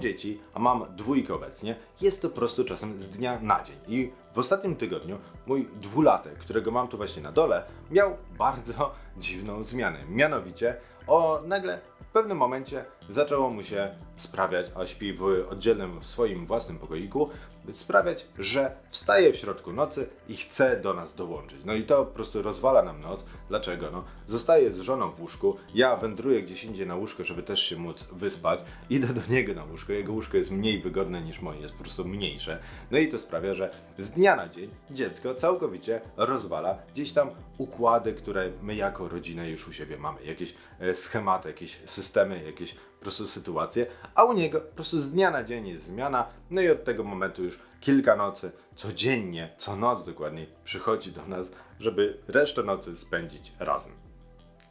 dzieci, a mam dwójkę obecnie, jest to po prostu czasem z dnia na dzień. I w ostatnim tygodniu mój dwulatek, którego mam tu właśnie na dole, miał bardzo dziwną zmianę. Mianowicie, o nagle w pewnym momencie zaczęło mu się sprawiać, a śpi w oddzielnym, w swoim własnym pokoiku, sprawiać, że wstaje w środku nocy i chce do nas dołączyć. No i to po prostu rozwala nam noc. Dlaczego? No, zostaje z żoną w łóżku, ja wędruję gdzieś indziej na łóżko, żeby też się móc wyspać, idę do niego na łóżko, jego łóżko jest mniej wygodne niż moje, jest po prostu mniejsze. No i to sprawia, że z dnia na dzień dziecko całkowicie rozwala gdzieś tam układy, które my jako rodzina już u siebie mamy. Jakieś e, schematy, jakieś systemy, jakieś po prostu sytuacje, a u niego po prostu z dnia na dzień jest zmiana, no i od tego momentu już kilka nocy, codziennie, co noc dokładniej, przychodzi do nas, żeby resztę nocy spędzić razem.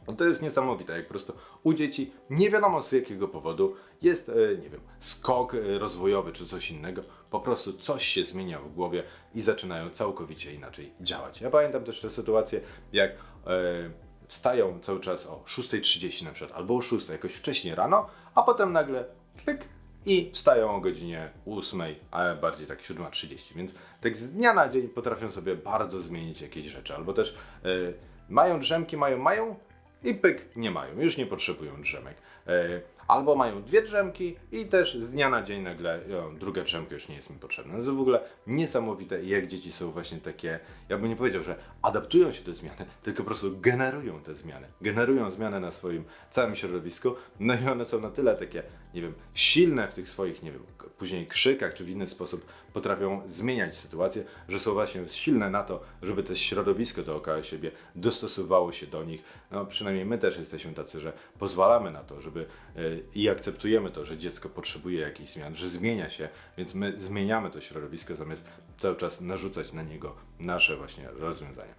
No to jest niesamowite, jak po prostu u dzieci nie wiadomo z jakiego powodu jest, e, nie wiem, skok e, rozwojowy czy coś innego, po prostu coś się zmienia w głowie i zaczynają całkowicie inaczej działać. Ja pamiętam też te sytuacje, jak e, wstają cały czas o 6.30 na przykład, albo o 6.00 jakoś wcześniej rano, a potem nagle pyk i wstają o godzinie 8, a bardziej tak 7.30, więc tak z dnia na dzień potrafią sobie bardzo zmienić jakieś rzeczy, albo też e, mają drzemki, mają, mają i pyk, nie mają, już nie potrzebują drzemek. E, albo mają dwie drzemki i też z dnia na dzień nagle druga drzemka już nie jest mi potrzebna. To jest w ogóle niesamowite, jak dzieci są właśnie takie, ja bym nie powiedział, że adaptują się do zmiany, tylko po prostu generują te zmiany. Generują zmiany na swoim całym środowisku, no i one są na tyle takie, nie wiem, silne w tych swoich, nie wiem, później krzykach czy w inny sposób potrafią zmieniać sytuację, że są właśnie silne na to, żeby to środowisko dookoła siebie dostosowało się do nich. No przynajmniej my też jesteśmy tacy, że pozwalamy na to, żeby e, i akceptujemy to, że dziecko potrzebuje jakichś zmian, że zmienia się, więc my zmieniamy to środowisko zamiast cały czas narzucać na niego nasze właśnie rozwiązania.